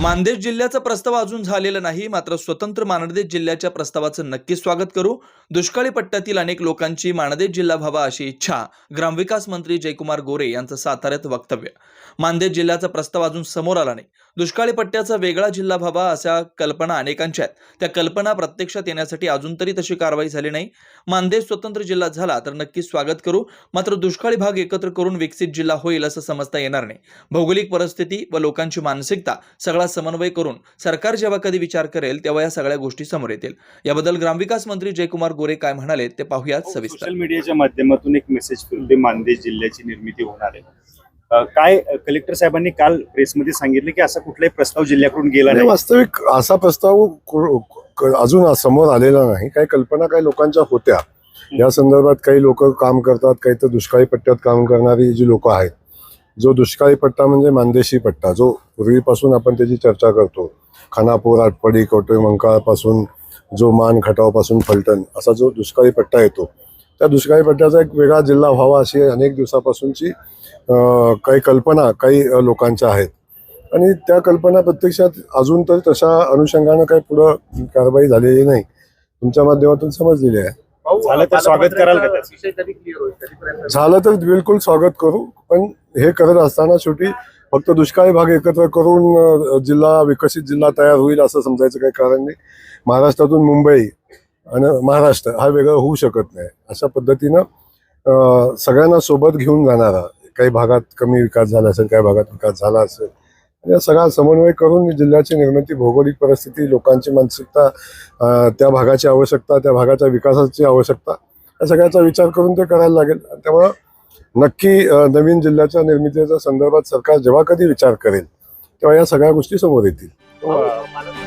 मानदेश जिल्ह्याचा प्रस्ताव अजून झालेला नाही मात्र स्वतंत्र मानदेश जिल्ह्याच्या प्रस्तावाचं नक्कीच स्वागत करू. दुष्काळी पट्ट्यातील अनेक लोकांची मानदेश जिल्हा व्हावा अशी इच्छा ग्रामविकास मंत्री जयकुमार गोरे यांचं साताऱ्यात वक्तव्य. मानदेश जिल्ह्याचा प्रस्ताव अजून समोर आला नाही. दुष्काळी पट्ट्याचा वेगळा जिल्हा व्हावा अशा कल्पना अनेकांच्या आहेत. त्या कल्पना प्रत्यक्षात येण्यासाठी अजून तरी तशी कारवाई झाली नाही. मानदेश स्वतंत्र जिल्हा झाला तर नक्कीच स्वागत करू. मात्र दुष्काळी भाग एकत्र करून विकसित जिल्हा होईल असं समजता येणार नाही. भौगोलिक परिस्थिती व लोकांची मानसिकता सगळा समन्वय करून सरकार जेव्हा कधी विचार करेल तेव्हा या सगळ्या गोष्टी समोर येतील. याबद्दल ग्रामविकास मंत्री जयकुमार गोरे काय म्हणाले ते पाहूयात सविस्तर. सोशल मीडियाच्या माध्यमातून एक मेसेज फिरते मानदेश जिल्ह्याची निर्मिती होणार आहे. काय कलेक्टर साहेबांनी काल प्रेसमध्ये सांगितलं की असा कुठलाही प्रस्ताव जिल्ह्याकडून गेला नाही वास्तविक असा प्रस्ताव अजून समोर आलेला नाही. काही कल्पना काही लोकांच्या होत्या. या संदर्भात काही लोक काम करतात काही तर दुष्काळी पट्ट्यात काम करणारी जी लोक आहेत जो दुष्काळी पट्टा म्हणजे मानदेशी पट्टा जो पूर्वीपासून आपण त्याची चर्चा करतो. खानापूर आटपाडी कवटेमंकाळपासून जो मान खटावपासून फलटण असा जो दुष्काळी पट्टा येतो. त्या दुष्काळी पट्ट्याचा एक वेगळा जिल्हा व्हावा अशी अनेक दिवसापासूनची काही कल्पना काही लोकांच्या आहेत. आणि त्या कल्पना प्रत्यक्षात अजून तर तशा अनुषंगानं काही पुढं कारवाई झालेली नाही. तुमच्या माध्यमातून समजलेली आहे. झालं तर स्वागत कराल? झालं तर बिलकुल स्वागत करू पण हे करत असताना शेवटी फक्त दुष्काळी भाग एकत्र करून जिल्हा विकसित जिल्हा तयार होईल असं समजायचं काही कारण नाही. महाराष्ट्रातून मुंबई आणि महाराष्ट्र हा वेगळं होऊ शकत नाही. अशा पद्धतीनं सगळ्यांना सोबत घेऊन जाणारा काही भागात कमी विकास झाला असेल काही भागात विकास झाला असेल या सगळा समन्वय करून जिल्ह्याची निर्मिती भौगोलिक परिस्थिती लोकांची मानसिकता त्या भागाची आवश्यकता त्या भागाच्या विकासाची आवश्यकता या सगळ्याचा विचार करून ते करायला लागेल. त्यामुळं नक्की नवीन जिल्ह्याच्या निर्मितीच्या संदर्भात सरकार जेव्हा कधी विचार करेल तेव्हा या सगळ्या गोष्टी समोर येतील. हो, हो, हो,